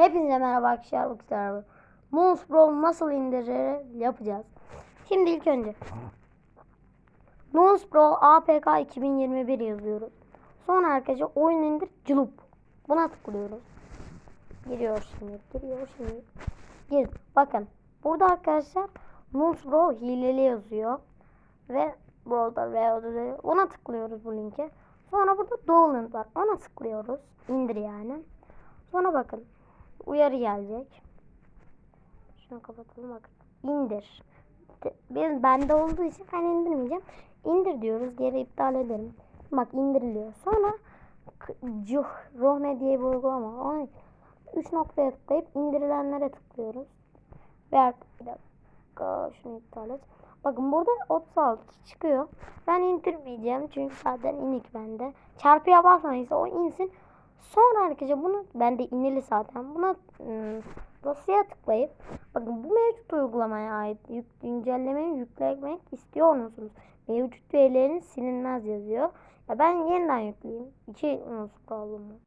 Hepinize merhaba arkadaşlar. Arkadaşlar. Mouse Brawl nasıl indirir yapacağız. Şimdi ilk önce Mouse Brawl APK 2021 yazıyoruz. Sonra arkadaşlar oyun indir cılıp. Buna tıklıyoruz. Giriyor şimdi. Giriyor şimdi. Gir. Bakın. Burada arkadaşlar Mouse Brawl hileli yazıyor. Ve Brawl'da ve ona tıklıyoruz bu linke. Sonra burada Download var. Ona tıklıyoruz. İndir yani. Sonra bakın. Uyarı gelecek. Şunu kapatalım bakın. İndir. Biz bende olduğu için ben indirmeyeceğim. İndir diyoruz. Geri iptal ederim. Bak indiriliyor. Sonra Cuh, Rohme diye bir uygulama. Onu 3 noktaya tıklayıp indirilenlere tıklıyoruz. Ve ar- bir dakika şunu iptal et. Bakın burada 36 çıkıyor. Ben indirmeyeceğim çünkü zaten inik bende. Çarpıya basmayınca o insin. Sonra arkadaşlar bunu bende inili zaten. Buna ım, dosyaya tıklayıp bakın bu mevcut uygulamaya ait yük, güncellemeyi yüklemek istiyor musunuz? Mevcut verilerin silinmez yazıyor. Ya ben yeniden yükleyeyim. İki nasıl problem olacak.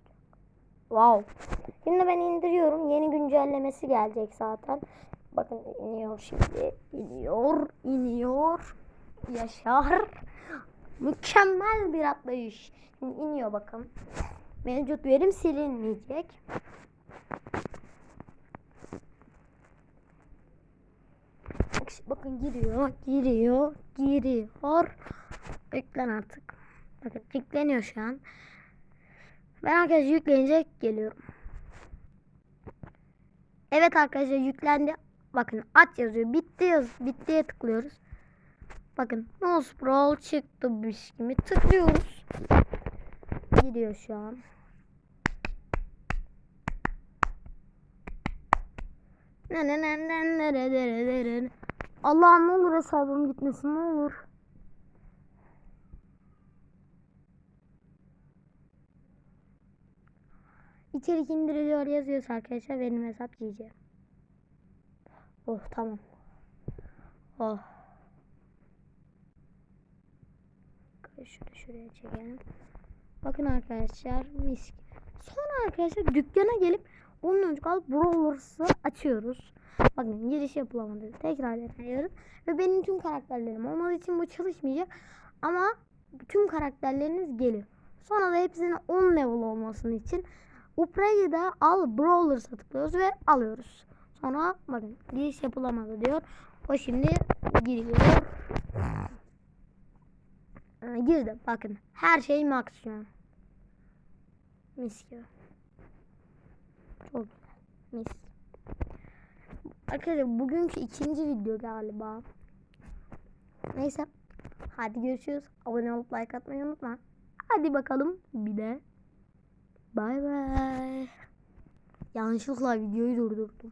Wow. Şimdi ben indiriyorum. Yeni güncellemesi gelecek zaten. Bakın iniyor şimdi. İniyor, iniyor. Yaşar. Mükemmel bir atlayış. Şimdi iniyor bakın. Mevcut verim silinmeyecek. Bakın giriyor, giriyor, giriyor. Yüklen artık. Bakın yükleniyor şu an. Ben arkadaşlar yükleyince geliyorum. Evet arkadaşlar yüklendi. Bakın aç yazıyor. Bitti yaz. Bittiye tıklıyoruz. Bakın no scroll çıktı bir gibi tıklıyoruz gidiyor şu an. Allah'ım ne olur hesabım gitmesin ne olur. İçerik indiriliyor yazıyorsa arkadaşlar benim hesap yiyeceğim. Oh tamam. Oh. Şunu şuraya çekelim. Bakın arkadaşlar mis. Sonra arkadaşlar dükkana gelip onun önce alıp Brawlers'ı açıyoruz. Bakın giriş yapılamadı. Tekrar deniyoruz. Ve benim tüm karakterlerim olmadığı için bu çalışmayacak. Ama tüm karakterleriniz geliyor. Sonra da hepsinin 10 level olmasının için Upra'yı da al Brawlers'a tıklıyoruz ve alıyoruz. Sonra bakın giriş yapılamadı diyor. O şimdi giriyor. Ee, girdi. Bakın her şey maksimum. Mis gibi. Çok güzel. Mis. Arkadaşlar bugünkü ikinci video galiba. Neyse. Hadi görüşürüz. Abone olup like atmayı unutma. Hadi bakalım bir de. Bay bay. Yanlışlıkla videoyu durdurdum.